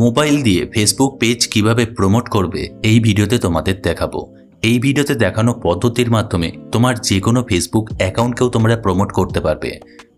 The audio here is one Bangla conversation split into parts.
মোবাইল দিয়ে ফেসবুক পেজ কীভাবে প্রমোট করবে, এই ভিডিওতে তোমাদের দেখাবো। এই ভিডিওতে দেখানো পদ্ধতির মাধ্যমে তোমার যে কোনো ফেসবুক অ্যাকাউন্টকেও তোমরা প্রমোট করতে পারবে।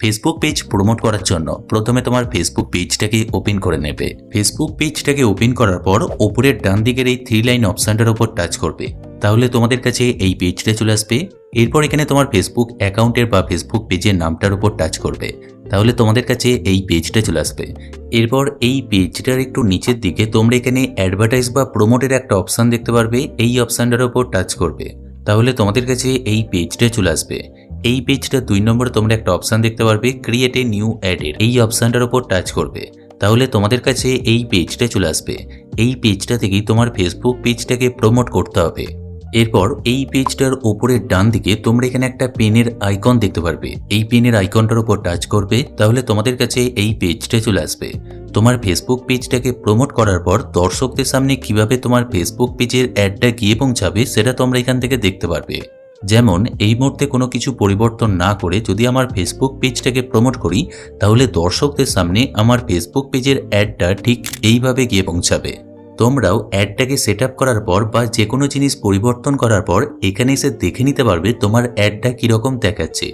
ফেসবুক পেজ প্রমোট করার জন্য প্রথমে তোমার ফেসবুক পেজটাকে ওপেন করে নেবে। ফেসবুক পেজটাকে ওপেন করার পর ওপরের ডান দিকের এই থ্রি লাইন অপশানটার ওপর টাচ করবে। তাহলে তোমাদের কাছে এই পেজটা চলে আসবে। এরপর এখানে তোমার ফেসবুক অ্যাকাউন্টের বা ফেসবুক পেজের নামটার উপর টাচ করবে। তাহলে তোমাদের কাছে এই পেজটা চলে আসবে। এরপর এই পেজটার একটু নিচের দিকে তোমরা এখানে অ্যাডভার্টাইজ বা প্রমোটের একটা অপশান দেখতে পারবে, এই অপশানটার ওপর টাচ করবে। তাহলে তোমাদের কাছে এই পেজটা চলে আসবে। এই পেজটা দুই নম্বরে তোমরা একটা অপশান দেখতে পারবে ক্রিয়েট এ নিউ অ্যাডের এই অপশানটার ওপর টাচ করবে। তাহলে তোমাদের কাছে এই পেজটা চলে আসবে। এই পেজটা থেকেই তোমার ফেসবুক পেজটাকে প্রমোট করতে হবে। এরপর এই পেজটার উপরের ডান দিকে তোমরা এখানে একটা পেনের আইকন দেখতে পারবে। এই পেনের আইকনটার উপর টাচ করবে, তাহলে তোমাদের কাছে এই পেজটা চলে আসবে। তোমার ফেসবুক পেজটাকে প্রমোট করার পর দর্শকদের সামনে কীভাবে তোমার ফেসবুক পেজের অ্যাডটা গিয়ে পৌঁছাবে সেটা তোমরা এখান থেকে দেখতে পারবে। যেমন, এই মুহূর্তে কোনো কিছু পরিবর্তন না করে যদি আমার ফেসবুক পেজটাকে প্রমোট করি, তাহলে দর্শকদের সামনে আমার ফেসবুক পেজের অ্যাডটা ঠিক এইভাবে গিয়ে পৌঁছাবে। তোমরাও অ্যাডটাকে সেট করার পর বা যে কোনো জিনিস পরিবর্তন করার পর এখানে এসে দেখে নিতে পারবে তোমার অ্যাডটা কীরকম দেখাচ্ছে।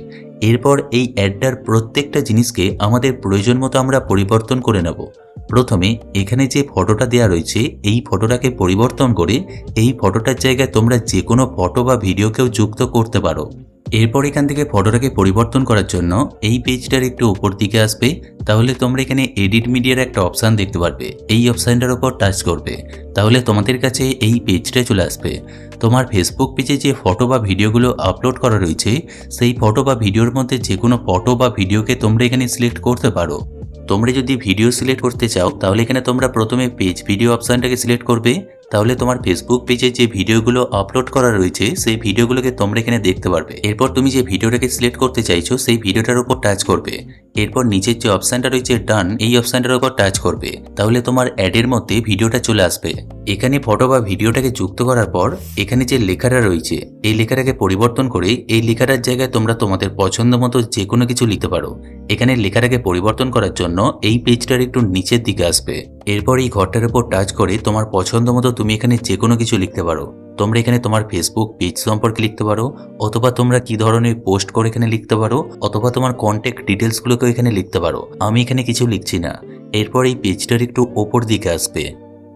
এরপর এই অ্যাডটার প্রত্যেকটা জিনিসকে আমাদের প্রয়োজন মতো আমরা পরিবর্তন করে নেব। প্রথমে এখানে যে ফটোটা দেওয়া রয়েছে, এই ফটোটাকে পরিবর্তন করে এই ফটোটার জায়গায় তোমরা যে কোনো ফটো বা ভিডিওকেও যুক্ত করতে পারো। এরপর এখান থেকে ফটোটাকে পরিবর্তন করার জন্য এই পেজটার একটু উপর দিকে আসবে, তাহলে তোমরা এখানে এডিট মিডিয়ার একটা অপশান দেখতে পারবে। এই অপশানটার উপর টাচ করবে। তাহলে তোমাদের কাছে এই পেজটা চলে আসবে। তোমার ফেসবুক পেজে যে ফটো বা ভিডিওগুলো আপলোড করা রয়েছে, সেই ফটো বা ভিডিওর মধ্যে যে কোনো ফটো বা ভিডিওকে তোমরা এখানে সিলেক্ট করতে পারো। তোমরা যদি ভিডিও সিলেক্ট করতে চাও, তাহলে এখানে তোমরা প্রথমে পেজ ভিডিও অপশানটাকে সিলেক্ট করবে। তাহলে তোমার ফেসবুক পেজে যে ভিডিওগুলো আপলোড করা রয়েছে, সেই ভিডিওগুলোকে তোমরা এখানে দেখতে পারবে। এরপর তুমি যে ভিডিওটাকে সিলেক্ট করতে চাইছো, সেই ভিডিওটার উপর টাচ করবে। এরপর নিচের যে অপশানটা রয়েছে ডান, এই অপশানটার উপর টাচ করবে। তাহলে তোমার অ্যাডের মধ্যে ভিডিওটা চলে আসবে। এখানে ফটো বা ভিডিওটাকে যুক্ত করার পর এখানে যে লেখাটা রয়েছে, এই লেখাটাকে পরিবর্তন করে এই লেখাটার জায়গায় তোমরা তোমাদের পছন্দ মতো যে কোনো কিছু লিখতে পারো। এখানে লেখাটাকে পরিবর্তন করার জন্য এই পেজটার একটু নিচের দিকে আসবে। এরপর এই ঘরটার উপর টাচ করে তোমার পছন্দ মতো তুমি এখানে যে কোনো কিছু লিখতে পারো। তোমরা এখানে তোমার ফেসবুক পেজ সম্পর্কে লিখতে পারো, অথবা তোমরা কি ধরনের পোস্ট করে এখানে লিখতে পারো, অথবা তোমার কন্ট্যাক্ট ডিটেলসগুলোকেও এখানে লিখতে পারো। আমি এখানে কিছু লিখছি না। এরপর এই পেজটার একটু ওপর দিকে আসবে।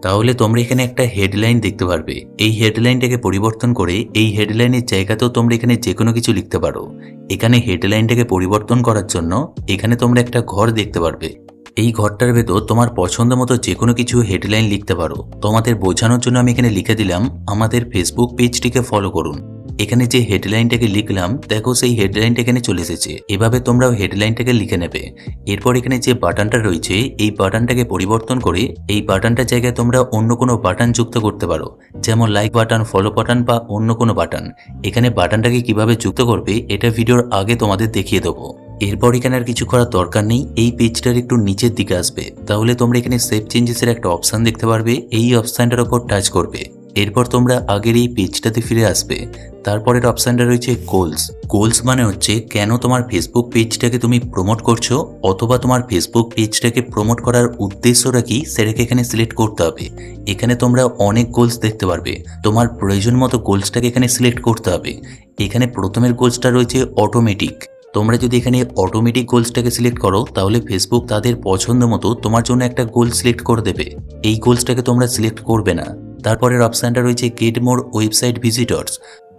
তাহলে তোমরা এখানে একটা হেডলাইন দেখতে পারবে। এই হেডলাইনটাকে পরিবর্তন করে এই হেডলাইনের জায়গাতেও তোমরা এখানে যে কোনো কিছু লিখতে পারো। এখানে হেডলাইনটাকে পরিবর্তন করার জন্য এখানে তোমরা একটা ঘর দেখতে পারবে। এই ঘরটার ভেতর তোমার পছন্দ মতো যে কোনো কিছু হেডলাইন লিখতে পারো। তোমাদের বোঝানোর জন্য আমি এখানে লিখে দিলাম, আমাদের ফেসবুক পেজটিকে ফলো করুন। এখানে যে হেডলাইনটাকে লিখলাম, দেখো সেই হেডলাইনটা এখানে চলে এসেছে। এভাবে তোমরাও হেডলাইনটাকে লিখে নেবে। এরপর এখানে যে বাটনটা রয়েছে, এই বাটনটাকে পরিবর্তন করে এই বাটনটার জায়গায় তোমরা অন্য কোনো বাটন যুক্ত করতে পারো। যেমন লাইক বাটন ফলো বাটন বা অন্য কোনো বাটন এখানে বাটনটাকে কীভাবে যুক্ত করবে, এটা ভিডিওর আগে তোমাদের দেখিয়ে দেবো। এরপর এখানে আর কিছু করার দরকার নেই। এই পেজটার একটু নিচের দিকে আসবে। তাহলে তোমরা এখানে সেভ চেঞ্জেসের একটা অপশান দেখতে পারবে। এই অপশানটার ওপর টাচ করবে। এরপর তোমরা আগের এই পেজটাতে ফিরে আসবে। তারপরের অপশানটা রয়েছে গোলস গোলস মানে হচ্ছে কেন তোমার ফেসবুক পেজটাকে তুমি প্রমোট করছ অথবা তোমার ফেসবুক পেজটাকে প্রমোট করার উদ্দেশ্যটা কি সেটাকে এখানে সিলেক্ট করতে হবে। এখানে তোমরা অনেক গোলস দেখতে পারবে। তোমার প্রয়োজন মতো গোলসটাকে এখানে সিলেক্ট করতে হবে। এখানে প্রথমের গোলসটা রয়েছে অটোমেটিক তোমরা যদি এখানে অটোমেটিক গোলসটাকে সিলেক্ট করো, তাহলে ফেসবুক তাদের পছন্দ মতো তোমার জন্য একটা গোল সিলেক্ট করে দেবে। এই গোলসটাকে তোমরা সিলেক্ট করবে না। তারপরের অপশানটা রয়েছে গেট মোর ওয়েবসাইট ভিজিটর্স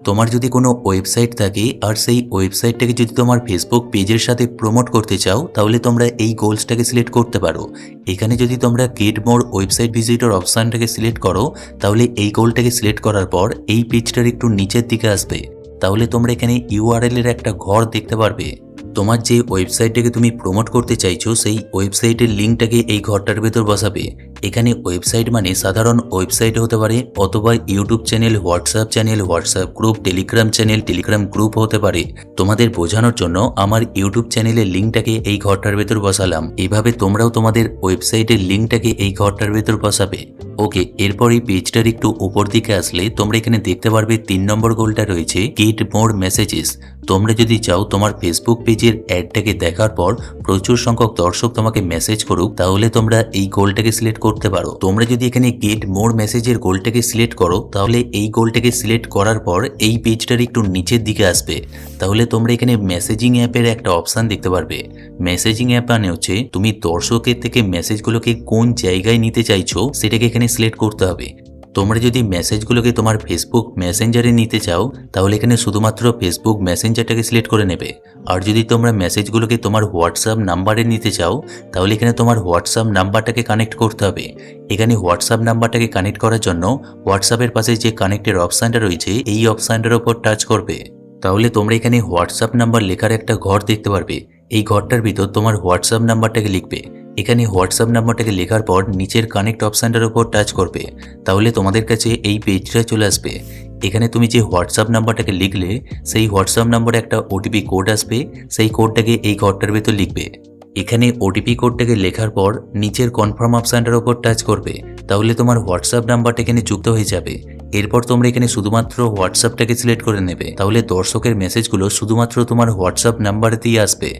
তোমার যদি কোনো ওয়েবসাইট থাকে, আর সেই ওয়েবসাইটটাকে যদি তোমার ফেসবুক পেজের সাথে প্রমোট করতে চাও, তাহলে তোমরা এই গোলসটাকে সিলেক্ট করতে পারো। এখানে যদি তোমরা গেট মোর ওয়েবসাইট ভিজিটর অপশানটাকে সিলেক্ট করো, তাহলে এই গোলটাকে সিলেক্ট করার পর এই পেজটার একটু নিচের দিকে আসবে। তাহলে তোমরা এখানে ইউআরএল এর একটা ঘর দেখতে পারবে। তোমার যে ওয়েবসাইটটাকে তুমি প্রমোট করতে চাইছো, সেই ওয়েবসাইটের লিঙ্কটাকে এই ঘরটার ভেতর বসাবে। এখানে ওয়েবসাইট মানে সাধারণ ওয়েবসাইট হতে পারে, অথবা YouTube channel, WhatsApp channel, WhatsApp group, Telegram channel, Telegram group হতে পারে। তোমাদের বোঝানোর জন্য আমার ইউটিউব চ্যানেলের লিঙ্কটাকে এই ঘরটার ভেতর বসালাম। এভাবে তোমরাও তোমাদের ওয়েবসাইটের লিঙ্কটাকে এই ঘরটার ভেতর বসাবে। ওকে, এরপর এই পেজটার একটু উপর দিকে আসলে তোমরা এখানে দেখতে পারবে তিন নম্বর গোলটা রয়েছে গেট মোর মেসেজেস তোমরা যদি চাও তোমার ফেসবুক পেজের অ্যাডটাকে দেখার পর প্রচুর সংখ্যক দর্শক তোমাকে মেসেজ করুক, তাহলে তোমরা এই গোলটাকে সিলেক্ট করতে পারো। তোমরা যদি এখানে গেট মোর মেসেজের গোলটাকে সিলেক্ট করো, তাহলে এই গোলটাকে সিলেক্ট করার পর এই পেজটার একটু নিচের দিকে আসবে। তাহলে তোমরা এখানে মেসেজিং অ্যাপের একটা অপশান দেখতে পারবে। মেসেজিং অ্যাপ মানে হচ্ছে তুমি দর্শকের থেকে মেসেজগুলোকে কোন জায়গায় নিতে চাইছো, সেটাকে এখানে সিলেক্ট করতে হবে। তোমরা যদি মেসেজগুলোকে তোমার ফেসবুক মেসেঞ্জারে নিতে চাও, তাহলে এখানে শুধুমাত্র ফেসবুক মেসেঞ্জারটাকে সিলেক্ট করে নেবে। আর যদি তোমরা মেসেজগুলোকে তোমার হোয়াটসঅ্যাপ নাম্বারে নিতে চাও, তাহলে এখানে তোমার হোয়াটসঅ্যাপ নাম্বারটাকে কানেক্ট করতে হবে। এখানে হোয়াটসঅ্যাপ নাম্বারটাকে কানেক্ট করার জন্য হোয়াটসঅ্যাপের পাশে যে কানেক্টের অপশানটা রয়েছে, এই অপশানটার ওপর টাচ করবে। তাহলে তোমরা এখানে হোয়াটসঅ্যাপ নাম্বার লেখার একটা ঘর দেখতে পারবে। এই ঘরটার ভিতর তোমার হোয়াটসঅ্যাপ নাম্বারটাকে লিখবে। এখানে হোয়াটসঅ্যাপ নাম্বারটাকে লেখার পর নিচের কানেক্ট অপশানটার উপর টাচ করবে। তাহলে তোমাদের কাছে এই পেজটা চলে আসবে। এখানে তুমি যে হোয়াটসঅ্যাপ নাম্বারটাকে লিখলে, সেই হোয়াটসঅ্যাপ নাম্বারে একটা ওটিপি কোড আসবে। সেই কোডটাকে এই ঘরটার ভেতর লিখবে। এখানে ওটিপি কোডটাকে লেখার পর নিচের কনফার্ম অপশানটার উপর টাচ করবে। তাহলে তোমার হোয়াটসঅ্যাপ নাম্বারটা এখানে যুক্ত হয়ে যাবে। এরপর তোমরা এখানে শুধুমাত্র হোয়াটসঅ্যাপটাকে সিলেক্ট করে নেবে। তাহলে দর্শকের মেসেজগুলো শুধুমাত্র তোমার হোয়াটসঅ্যাপ নাম্বারেতেই আসবে।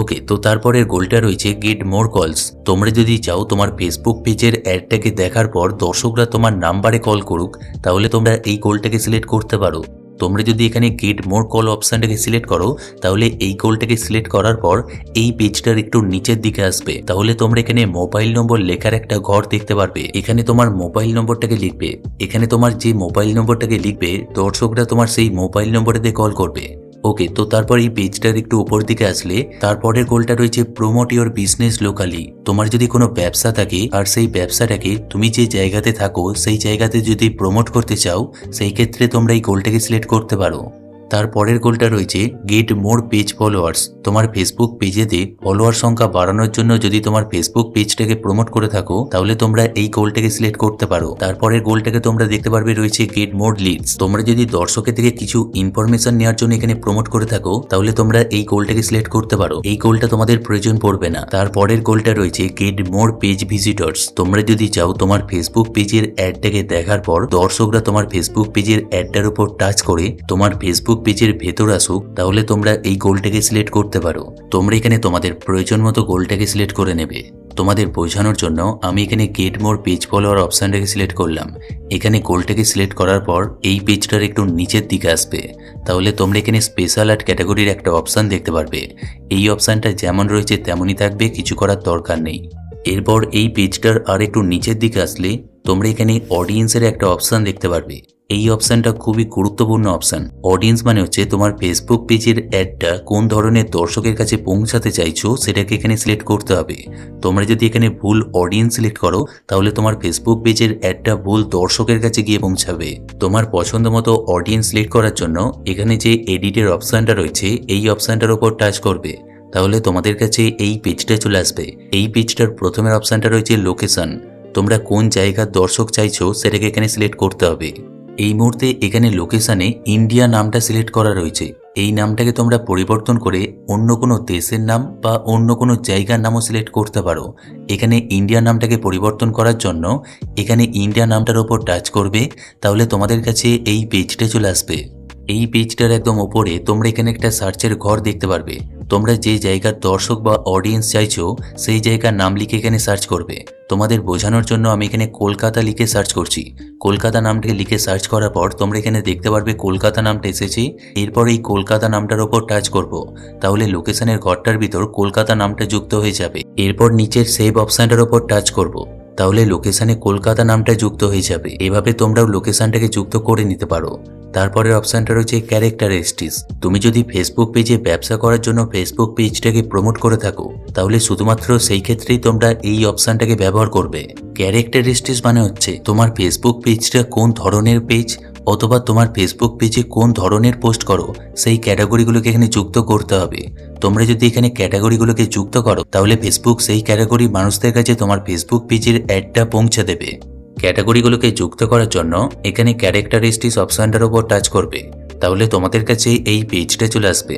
ওকে, তো তারপরের গোলটা রয়েছে গেট মোর কলস তোমরা যদি চাও তোমার ফেসবুক পেজের অ্যাডটাকে দেখার পর দর্শকরা তোমার নাম্বারে কল করুক, তাহলে তোমরা এই গোলটাকে সিলেক্ট করতে পারো। তোমরা যদি এখানে গেট মোর কল অপশানটাকে সিলেক্ট করো, তাহলে এই গোলটাকে সিলেক্ট করার পর এই পেজটার একটু নিচের দিকে আসবে। তাহলে তোমরা এখানে মোবাইল নম্বর লেখার একটা ঘর দেখতে পারবে। এখানে তোমার মোবাইল নম্বরটাকে লিখবে। এখানে তোমার যে মোবাইল নম্বরটাকে লিখবে, দর্শকরা তোমার সেই মোবাইল নম্বরেতে কল করবে। ওকে, তো তারপর এই পেজটার একটু উপর দিকে আসলে, তারপরের গোলটা রয়েছে প্রমোট ইওর বিজনেস লোকালি তোমার যদি কোনো ব্যবসা থাকে, আর সেই ব্যবসাটাকে তুমি যে জায়গাতে থাকো, সেই জায়গাতে যদি প্রমোট করতে চাও, সেই ক্ষেত্রে তোমরা এই গোলটাকে সিলেক্ট করতে পারো। তারপরের গোলটা রয়েছে গেট মোর পেজ ফলোয়ার্স তোমার ফেসবুক পেজেতে ফলোয়ার সংখ্যা বাড়ানোর জন্য যদি তোমার ফেসবুক পেজটাকে প্রমোট করে থাকো, তাহলে তোমরা এই গোলটাকে সিলেক্ট করতে পারো। তারপরের গোলটাকে তোমরা দেখতে পারবে রয়েছে গেট মোর লিডস তোমরা যদি দর্শকের থেকে কিছু ইনফরমেশন নেওয়ার জন্য এখানে প্রমোট করে থাকো, তাহলে তোমরা এই গোলটাকে সিলেক্ট করতে পারো। এই গোলটা তোমাদের প্রয়োজন পড়বে না। তারপরের গোলটা রয়েছে গেট মোর পেজ ভিজিটর্স তোমরা যদি চাও তোমার ফেসবুক পেজের অ্যাডটাকে দেখার পর দর্শকরা তোমার ফেসবুক পেজের অ্যাডটার উপর টাচ করে তোমার ফেসবুক পেজের ভেতর আসুক, তাহলে তোমরা এই গোলটাকে সিলেক্ট করতে পারো। তোমরা এখানে তোমাদের প্রয়োজন মতো গোলটাকে সিলেক্ট করে নেবে। তোমাদের বোঝানোর জন্য আমি এখানে গেট মোর পেজ ফলোয়ার অপশানটাকে সিলেক্ট করলাম। এখানে গোলটাকে সিলেক্ট করার পর এই পেজটার একটু নিচের দিকে আসবে। তাহলে তোমরা এখানে স্পেশাল আর্ট ক্যাটাগরির একটা অপশান দেখতে পারবে। এই অপশানটা যেমন রয়েছে তেমনই থাকবে, কিছু করার দরকার নেই। এরপর এই পেজটার আর একটু নিচের দিকে আসলে তোমরা এখানে অডিয়েন্সের একটা অপশান দেখতে পারবে। এই অপশানটা খুবই গুরুত্বপূর্ণ অপশান অডিয়েন্স মানে হচ্ছে তোমার ফেসবুক পেজের অ্যাডটা কোন ধরনের দর্শকের কাছে পৌঁছাতে চাইছো সেটাকে এখানে সিলেক্ট করতে হবে। তোমরা যদি এখানে ভুল অডিয়েন্স সিলেক্ট করো, তাহলে তোমার ফেসবুক পেজের অ্যাডটা ভুল দর্শকের কাছে গিয়ে পৌঁছাবে। তোমার পছন্দ মতো অডিয়েন্স সিলেক্ট করার জন্য এখানে যে এডিটের অপশানটা রয়েছে, এই অপশানটার উপর টাচ করবে। তাহলে তোমাদের কাছে এই পেজটা চলে আসবে। এই পেজটার প্রথমের অপশানটা রয়েছে লোকেশন তোমরা কোন জায়গার দর্শক চাইছো সেটাকে এখানে সিলেক্ট করতে হবে। এই মুহূর্তে এখানে লোকেশানে ইন্ডিয়া নামটা সিলেক্ট করা রয়েছে। এই নামটাকে তোমরা পরিবর্তন করে অন্য কোনো দেশের নাম বা অন্য কোনো জায়গার নামও সিলেক্ট করতে পারো। এখানে ইন্ডিয়া নামটাকে পরিবর্তন করার জন্য এখানে ইন্ডিয়া নামটার ওপর টাচ করবে, তাহলে তোমাদের কাছে এই পেজটা চলে আসবে। এই পেজটার একদম ওপরে তোমরা এখানে একটা সার্চের ঘর দেখতে পারবে। তোমরা যে জায়গার দর্শক বা অডিয়েন্স চাইছো, সেই জায়গার নাম লিখে এখানে সার্চ করবে। তোমাদের বোঝানোর জন্য আমি এখানে কলকাতা লিখে সার্চ করছি। কলকাতা নামটাকে লিখে সার্চ করার পর তোমরা এখানে দেখতে পারবে কলকাতা নামটা এসেছে। এরপর এই কলকাতা নামটার ওপর টাচ করব। তাহলে লোকেশনের ঘরটার ভিতর কলকাতা নামটা যুক্ত হয়ে যাবে। এরপর নিচের সেভ অপশানটার ওপর টাচ করব। তাহলে লোকেশানে কলকাতা নামটা যুক্ত হয়ে যাবে। এভাবে তোমরাও লোকেশানটাকে যুক্ত করে নিতে পারো। তারপরের অপশানটা রয়েছে ক্যারেক্টারিস্টিস তুমি যদি ফেসবুক পেজে ব্যবসা করার জন্য ফেসবুক পেজটাকে প্রমোট করে থাকো, তাহলে শুধুমাত্র সেই ক্ষেত্রেই তোমরা এই অপশানটাকে ব্যবহার করবে। ক্যারেক্টারিস্টিস মানে হচ্ছে তোমার ফেসবুক পেজটা কোন ধরনের পেজ অথবা তোমার ফেসবুক পেজে কোন ধরনের পোস্ট করো, সেই ক্যাটাগরিগুলোকে এখানে যুক্ত করতে হবে। তোমরা যদি এখানে ক্যাটাগরিগুলোকে যুক্ত করো, তাহলে ফেসবুক সেই ক্যাটাগরি মানুষদের কাছে তোমার ফেসবুক পেজের অ্যাডটা পৌঁছে দেবে। ক্যাটাগরিগুলোকে যুক্ত করার জন্য এখানে ক্যারেক্টারিস্টিস অপশানটার ওপর টাচ করবে। তাহলে তোমাদের কাছে এই পেজটা চলে আসবে।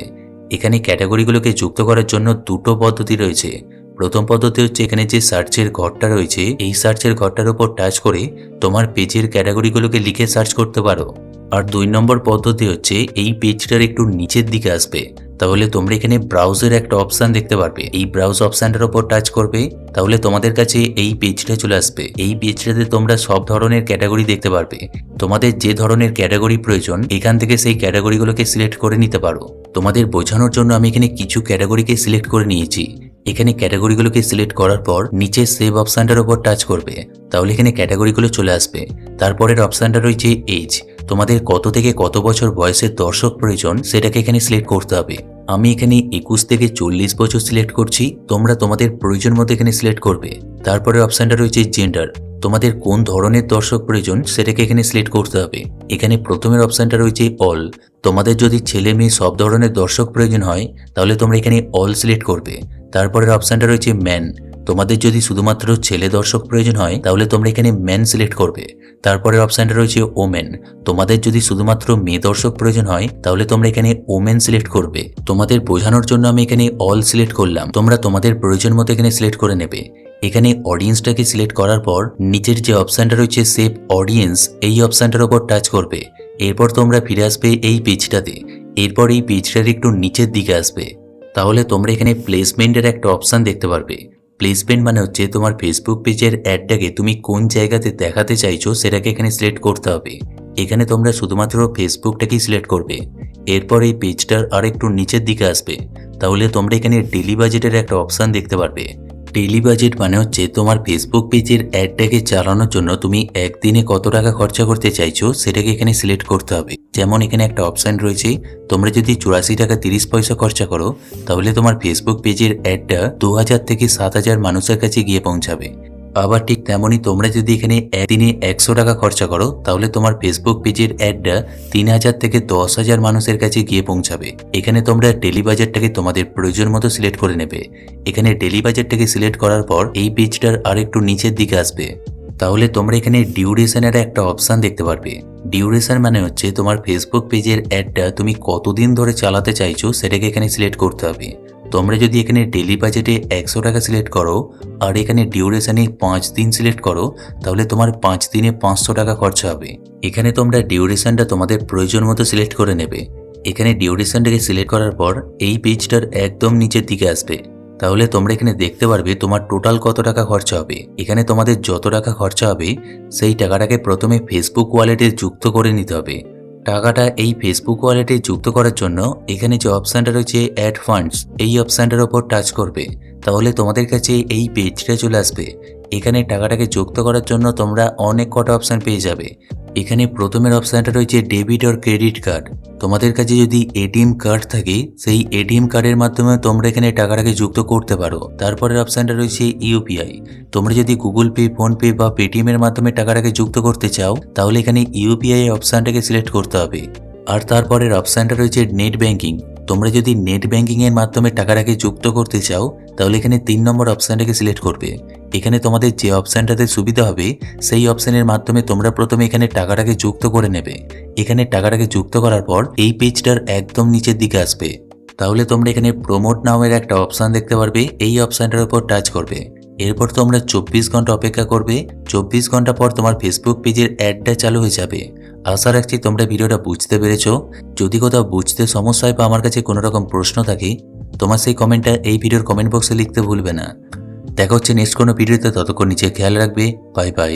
এখানে ক্যাটাগরিগুলোকে যুক্ত করার জন্য দুটো পদ্ধতি রয়েছে। প্রথম পদ্ধতি হচ্ছে এখানে যে সার্চের ঘরটা রয়েছে, এই সার্চের ঘরটার উপর টাচ করে তোমার পেজের ক্যাটাগরিগুলোকে লিখে সার্চ করতে পারো। আর দুই নম্বর পদ্ধতি হচ্ছে এই পেজটার একটু নিচের দিকে আসবে। তাহলে তোমরা এখানে ব্রাউজের একটা অপশান দেখতে পারবে। এই ব্রাউজ অপশানটার উপর টাচ করবে, তাহলে তোমাদের কাছে এই পেজটা চলে আসবে। এই পেজটাতে তোমরা সব ধরনের ক্যাটাগরি দেখতে পারবে। তোমাদের যে ধরনের ক্যাটাগরি প্রয়োজন, এখান থেকে সেই ক্যাটাগরিগুলোকে সিলেক্ট করে নিতে পারো। তোমাদের বোঝানোর জন্য আমি এখানে কিছু ক্যাটাগরিকে সিলেক্ট করে নিয়েছি। এখানে ক্যাটাগরিগুলোকে সিলেক্ট করার পর নিচে সেভ অপশানটার উপর টাচ করবে। তাহলে এখানে ক্যাটাগরিগুলো চলে আসবে। তারপরের অপশানটা রয়েছে এজ। তোমাদের কত থেকে কত বছর বয়সের দর্শক প্রয়োজন সেটাকে এখানে সিলেক্ট করতে হবে। আমি এখানে একুশ থেকে চল্লিশ বছর সিলেক্ট করছি, তোমরা তোমাদের প্রয়োজন মতো এখানে সিলেক্ট করবে। তারপরে অপশানটা রয়েছে জেন্ডার। তোমাদের কোন ধরনের দর্শক প্রয়োজন সেটাকে এখানে সিলেক্ট করতে হবে। এখানে প্রথমের অপশানটা রয়েছে অল তোমাদের যদি ছেলে মেয়ে সব ধরনের দর্শক প্রয়োজন হয়, তাহলে তোমরা এখানে অল সিলেক্ট করবে। তারপরের অপশানটা রয়েছে ম্যান তোমাদের যদি শুধুমাত্র ছেলে দর্শক প্রয়োজন হয়, তাহলে তোমরা এখানে ম্যান সিলেক্ট করবে। তারপরের অপশানটা রয়েছে ওমেন তোমাদের যদি শুধুমাত্র মেয়ে দর্শক প্রয়োজন হয়, তাহলে তোমরা এখানে ওমেন সিলেক্ট করবে। তোমাদের বোঝানোর জন্য আমি এখানে অল সিলেক্ট করলাম। তোমরা তোমাদের প্রয়োজন মতো এখানে সিলেক্ট করে নেবে। এখানে অডিয়েন্সটাকে সিলেক্ট করার পর নিচের যে অপশানটা রয়েছে সেভ অডিয়েন্স এই অপশানটার ওপর টাচ করবে। এরপর তোমরা ফিরে আসবে এই পেজটাতে এরপর এই পেজটার একটু নিচের দিকে আসবে। তাহলে তোমরা এখানে প্লেসমেন্টের একটা অপশান দেখতে পারবে। প্লেসমেন্ট মানে হচ্ছে তোমার ফেসবুক পেজের অ্যাডটাকে তুমি কোন জায়গাতে দেখাতে চাইছো সেটাকে এখানে সিলেক্ট করতে হবে। এখানে তোমরা শুধুমাত্র ফেসবুকটাকেই সিলেক্ট করবে। এরপর এই পেজটার আর একটু নিচের দিকে আসবে। তাহলে তোমরা এখানে ডেলি বাজেটের একটা অপশান দেখতে পারবে। ডেলি বাজেট মানে হচ্ছে তোমার ফেসবুক পেজের অ্যাডটাকে চালানোর জন্য তুমি একদিনে কত টাকা খরচা করতে চাইছো সেটাকে এখানে সিলেক্ট করতে হবে। যেমন এখানে একটা অপশান রয়েছে, তোমরা যদি চুরাশি টাকা তিরিশ পয়সা খরচা করো, তাহলে তোমার ফেসবুক পেজের অ্যাডটা দু হাজার থেকে সাত হাজার মানুষের কাছে গিয়ে পৌঁছাবে। আবার ঠিক তেমনই তোমরা যদি এখানে একদিনে একশো টাকা খরচা করো, তাহলে তোমার ফেসবুক পেজের অ্যাডটা তিন হাজার থেকে দশ হাজার মানুষের কাছে গিয়ে পৌঁছাবে। এখানে তোমরা ডেলি বাজারটাকে তোমাদের প্রয়োজন মতো সিলেক্ট করে নেবে। এখানে ডেলি বাজারটাকে সিলেক্ট করার পর এই পেজটার আর একটু নিচের দিকে আসবে। তাহলে তোমরা এখানে ডিউরেশনের একটা অপশান দেখতে পারবে। ডিউরেশন মানে হচ্ছে তোমার ফেসবুক পেজের অ্যাডটা তুমি কতদিন ধরে চালাতে চাইছো, সেটাকে এখানে সিলেক্ট করতে হবে। তোমরা যদি এখানে ডেলি বাজেটে একশো টাকা সিলেক্ট করো, আর এখানে ডিউরেশনে পাঁচ দিন সিলেক্ট করো, তাহলে তোমার পাঁচ দিনে পাঁচশো টাকা খরচা হবে। এখানে তোমরা ডিউরেশনটা তোমাদের প্রয়োজন মতো সিলেক্ট করে নেবে। এখানে ডিউরেশনটাকে সিলেক্ট করার পর এই পেজটার একদম নিচের দিকে আসবে। তাহলে তোমরা এখানে দেখতে পারবে তোমার টোটাল কত টাকা খরচা হবে। এখানে তোমাদের যত টাকা খরচা হবে, সেই টাকাটাকে প্রথমে ফেসবুক ওয়ালেটে যুক্ত করে নিতে হবে। টাকাটা এই ফেসবুক ওয়ালেটে যুক্ত করার জন্য এখানে যে অপশানটা রয়েছে অ্যাড ফান্ডস এই অপশানটার ওপর টাচ করবে। তাহলে তোমাদের কাছে এই পেজটা চলে আসবে। এখানে টাকাটাকে যুক্ত করার জন্য তোমরা অনেক কটা অপশান পেয়ে যাবে। এখানে প্রথমের অপশানটা রয়েছে ডেবিট অর ক্রেডিট কার্ড তোমাদের কাছে যদি এটিএম কার্ড থাকে, সেই এটিএম কার্ডের মাধ্যমে তোমরা এখানে টাকাটাকে যুক্ত করতে পারো। তারপরের অপশানটা রয়েছে ইউপিআই তোমরা যদি গুগল পে, ফোনপে বা পেটিএম এর মাধ্যমে টাকাটাকে যুক্ত করতে চাও, তাহলে এখানে ইউপিআই অপশানটাকে সিলেক্ট করতে হবে। আর তারপরের অপশানটা রয়েছে নেট ব্যাংকিং তোমরা যদি নেট ব্যাঙ্কিংয়ের মাধ্যমে টাকাটাকে যুক্ত করতে চাও, তাহলে এখানে তিন নম্বর অপশানটাকে সিলেক্ট করবে। এখানে তোমাদের যে অপশানটাতে সুবিধা হবে, সেই অপশানের মাধ্যমে তোমরা প্রথমে এখানে টাকাটাকে যুক্ত করে নেবে। এখানে টাকাটাকে যুক্ত করার পর এই পেজটার একদম নিচের দিকে আসবে। তাহলে তোমরা এখানে প্রমোট নামের একটা অপশান দেখতে পারবে। এই অপশানটার উপর টাচ করবে। এরপর তোমরা চব্বিশ ঘণ্টা অপেক্ষা করবে। চব্বিশ ঘণ্টা পর তোমার ফেসবুক পেজের অ্যাডটা চালু হয়ে যাবে। আশা রাখছি তোমরা ভিডিওটা বুঝতে পেরেছ। যদি কোথাও বুঝতে সমস্যা হয় বা আমার কাছে কোনো রকম প্রশ্ন থাকে, তোমার সেই কমেন্টটা এই ভিডিওর কমেন্ট বক্সে লিখতে ভুলবে না। দেখা হচ্ছে নেক্সট কোনো ভিডিওতে ততক্ষণ নিচে খেয়াল রাখবে। Bye bye